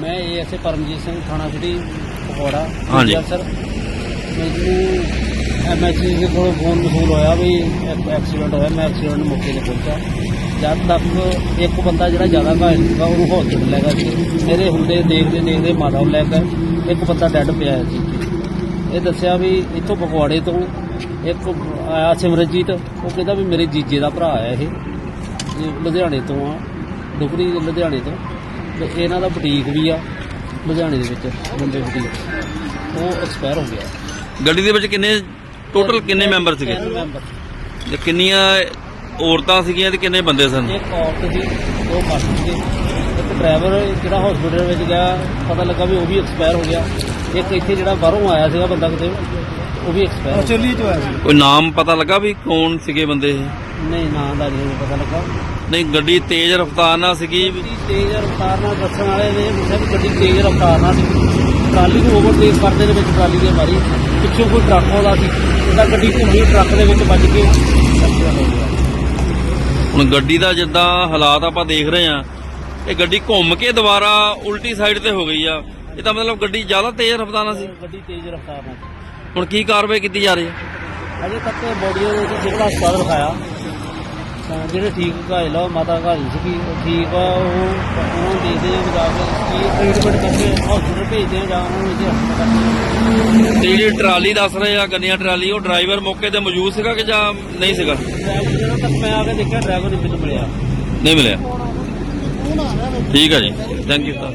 ਮੈਂ ਏਐਸਏ ਪਰਮਜੀਤ ਸਿੰਘ ਥਾਣਾ ਸਿਟੀ ਪਕੌੜਾ। ਹਾਂਜੀ। ਸਰ। ਮੈਨੂੰ ਐਮਐਸਸੀ ਦੇ ਕੋਲੋਂ ਫੋਨ ਮਸੂਲ ਹੋਇਆ ਵੀ ਇੱਕ ਐਕਸੀਡੈਂਟ ਹੋਇਆ ਮੈਂ ਐਕਸੀਡੈਂਟ ਮੌਕੇ ਤੇ ਪਹੁੰਚਾ ਜਦ ਤੱਕ ਇੱਕ ਬੰਦਾ ਜਿਹੜਾ ਜ਼ਿਆਦਾ ਘਾਇਲ ਸੀਗਾ ਉਹਨੂੰ ਹਸਪੀਟਲ ਲੈ ਗਿਆ ਸੀ। ਮੇਰੇ ਹੁੰਦੇ ਦੇਖਦੇ ਦੇਖਦੇ ਮਾਤਾ ਨੂੰ ਲੈ ਗਏ ਇੱਕ ਬੰਦਾ ਡੈੱਡ ਪਿਆ ਸੀ ਇਹ ਦੱਸਿਆ ਵੀ ਇੱਥੋਂ ਪਕਵਾੜੇ ਤੋਂ ਇੱਕ ਆਇਆ ਸਿਮਰਜੀਤ ਉਹ ਕਹਿੰਦਾ ਵੀ ਮੇਰੇ ਜੀਜੇ ਦਾ ਭਰਾ ਆ ਇਹ ਲੁਧਿਆਣੇ ਤੋਂ ਆ ਡੁਗਰੀ ਲੁਧਿਆਣੇ ਤੋਂ। ਤੇ ਇਹਨਾਂ ਦਾ ਬੁਟੀਕ ਵੀ ਆ ਲੁਧਿਆਣੇ ਦੇ ਵਿੱਚ ਮੁੰਡੇ ਬੁਟੀਕ ਉਹ ਐਕਸਪਾਇਰ ਹੋ ਗਿਆ। ਗੱਡੀ ਦੇ ਵਿੱਚ ਕਿੰਨੇ ਟੋਟਲ ਕਿੰਨੇ ਮੈਂਬਰ ਸੀਗੇ? ਤਿੰਨ ਮੈਂਬਰ ਤੇ ਕਿੰਨੀਆਂ ਔਰਤਾਂ ਸੀਗੀਆਂ ਤੇ ਕਿੰਨੇ ਬੰਦੇ ਸਨ? ਇੱਕ ਔਰਤ ਸੀ ਦੋ ਮਰਦ ਸੀ ਇੱਕ ਡਰਾਈਵਰ ਜਿਹੜਾ ਹਸਪੀਟਲ ਵਿੱਚ ਗਿਆ ਪਤਾ ਲੱਗਾ ਵੀ ਉਹ ਵੀ ਐਕਸਪਾਇਰ ਹੋ ਗਿਆ। ਇੱਕ ਇੱਥੇ ਜਿਹੜਾ ਬਾਹਰੋਂ ਆਇਆ ਸੀਗਾ ਬੰਦਾ ਕਿਤੇ ਉਹ ਵੀ ਐਕਸਪਾਇਰ ਚੋਲੀ ਤੋਂ ਆਇਆ ਸੀ। ਕੋਈ ਨਾਮ ਪਤਾ ਲੱਗਾ ਵੀ ਕੌਣ ਸੀਗੇ ਬੰਦੇ ਇਹ? ਨਹੀਂ ਨਾਂ ਦਾ ਨਹੀਂ ਪਤਾ ਲੱਗਾ। ਨਹੀਂ ਗੱਡੀ ਤੇਜ਼ ਰਫ਼ਤਾਰ ਨਾਲ ਸੀਗੀ। ਗੱਡੀ ਤੇਜ਼ ਰਫ਼ਤਾਰ ਨਾਲ ਦੱਸਣ ਵਾਲੇ ਨੇ ਦੱਸਿਆ ਵੀ ਗੱਡੀ ਤੇਜ਼ ਰਫ਼ਤਾਰ ਨਾਲ ਸੀ ਟਰਾਲੀ ਨੂੰ ਓਵਰਟੇਕ ਕਰਦੇ ਦੇ ਵਿੱਚ ਟਰਾਲੀ ਦੇ ਮਾਰੀ। ਪਿੱਛੋਂ ਕੋਈ ਟਰੱਕ ਆਉਂਦਾ ਸੀ। ਉਹਦਾ ਗੱਡੀ ਘੁੰਮੀ ਟਰੱਕ ਦੇ ਵਿੱਚ ਵੱਜ ਕੇ ਹੁਣ ਗੱਡੀ ਦਾ ਜਿੱਦਾਂ ਹਾਲਾਤ ਆਪਾਂ ਦੇਖ ਰਹੇ ਆ ਇਹ ਗੱਡੀ ਘੁੰਮ ਕੇ ਦੁਬਾਰਾ ਉਲਟੀ ਸਾਈਡ ਤੇ ਹੋ ਗਈ ਆ। ਇਹ ਤਾਂ ਮਤਲਬ ਗੱਡੀ ਜ਼ਿਆਦਾ ਤੇਜ਼ ਰਫ਼ਤਾਰ ਨਾਲ ਸੀ। ਗੱਡੀ ਤੇਜ਼ ਰਫ਼ਤਾਰ ਨਾਲ। ਹੁਣ ਕੀ ਕਾਰਵਾਈ ਕੀਤੀ ਜਾ ਰਹੀ ਹੈ? ਅਜੇ ਤੱਕ ਬੋਡੀ ਦੇ ਵਿੱਚ ਸਿਵਲ ਹਸਪਤਾਲ ਰਖਾਇਆ ਤਾਂ ਜਿਹੜੇ ਠੀਕ ਘਾਇਲ ਆ ਉਹ ਮਾਤਾ ਘਾਇਲ ਸੀਗੀ ਉਹ ਠੀਕ ਆ ਉਹ ਉਹਨਾਂ ਨੂੰ ਦੇਖਦੇ ਆ ਜਾ ਕੇ ਕੀ ਟ੍ਰੀਟਮੈਂਟ ਕਰਕੇ ਹਸਪਤਾਲ ਭੇਜਦੇ ਆ ਜਾਂ ਉਹਨਾਂ ਨੂੰ ਇੱਥੇ ਹਸਪਤਾਲ ਤੇ ਜਿਹੜੀ ਟਰਾਲੀ ਦੱਸ ਰਹੇ ਆ ਗੰਨੀਆਂ ਟਰਾਲੀ ਉਹ ਡਰਾਈਵਰ ਮੌਕੇ ਤੇ ਮੌਜੂਦ ਸੀਗਾ ਕਿ ਜਾਂ ਨਹੀਂ ਸੀਗਾ? ਡਰਾਈਵਰ ਜਦੋਂ ਤੱਕ ਮੈਂ ਆ ਕੇ ਦੇਖਿਆ ਡਰਾਈਵਰ ਨਹੀਂ ਮੈਨੂੰ ਮਿਲਿਆ। ਨਹੀਂ ਮਿਲਿਆ। ਠੀਕ ਹੈ ਜੀ। Thank you sir